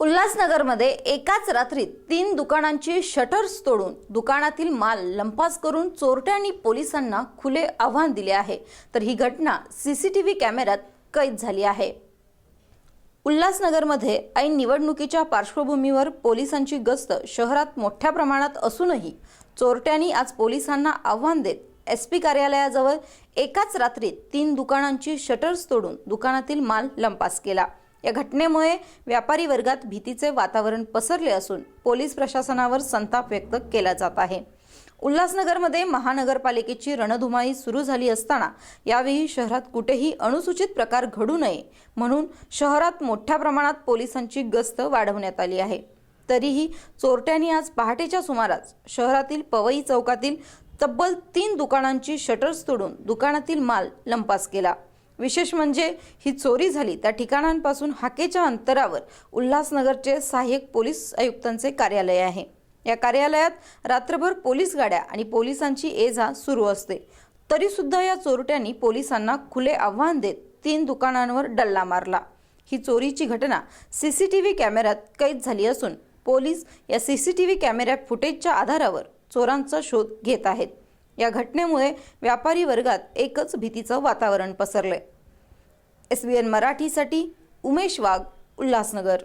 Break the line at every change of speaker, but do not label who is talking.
उल्हासनगरमध्ये एकाच रात्रीत तीन दुकानांची शटर्स तोडून दुकानातील माल लंपास करून चोरट्यांनी पोलिसांना खुले आव्हान दिले आहे. तर ही घटना सीसीटीव्ही कॅमेऱ्यात कैद झाली आहे. उल्हासनगरमध्ये ऐन निवडणुकीच्या पार्श्वभूमीवर पोलिसांची गस्त शहरात मोठ्या प्रमाणात असूनही चोरट्यांनी आज पोलिसांना आव्हान देत एस पी कार्यालयाजवळ एकाच रात्रीत तीन दुकानांची शटर्स तोडून दुकानातील माल लंपास केला. या घटनेमुळे व्यापारी वर्गात भीतीचे वातावरण पसरले असून पोलीस प्रशासनावर संताप व्यक्त केला जात आहे. उल्हासनगरमध्ये महानगरपालिकेची रणधुमाळी सुरू झाली असताना यावेळी शहरात कुठेही अनुसूचित प्रकार घडू नये म्हणून शहरात मोठ्या प्रमाणात पोलिसांची गस्त वाढवण्यात आली आहे. तरीही चोरट्यांनी आज पहाटेच्या सुमारास शहरातील पवई चौकातील तब्बल तीन दुकानांची शटर्स तोडून दुकानातील माल लंपास केला. विशेष म्हणजे ही चोरी झाली. त्या ठिकाणांपासून हाकेच्या अंतरावर उल्हासनगरचे सहाय्यक पोलीस आयुक्तांचे कार्यालय आहे. या कार्यालयात रात्रभर पोलीस गाड्या आणि पोलिसांची ये जा सुरू असते. तरीसुद्धा या चोरट्यांनी पोलिसांना खुले आव्हान देत तीन दुकानांवर डल्ला मारला. ही चोरीची घटना सी सी टी व्ही कॅमेऱ्यात कैद झाली असून पोलीस या सी सी टी व्ही कॅमेऱ्या फुटेजच्या आधारावर चोरांचा शोध घेत आहेत. या घटनेमुळे व्यापारी वर्गात एकच भीतीचं वातावरण पसरलंय. एस बी एन मराठीसाठी उमेश वाघ उल्हासनगर.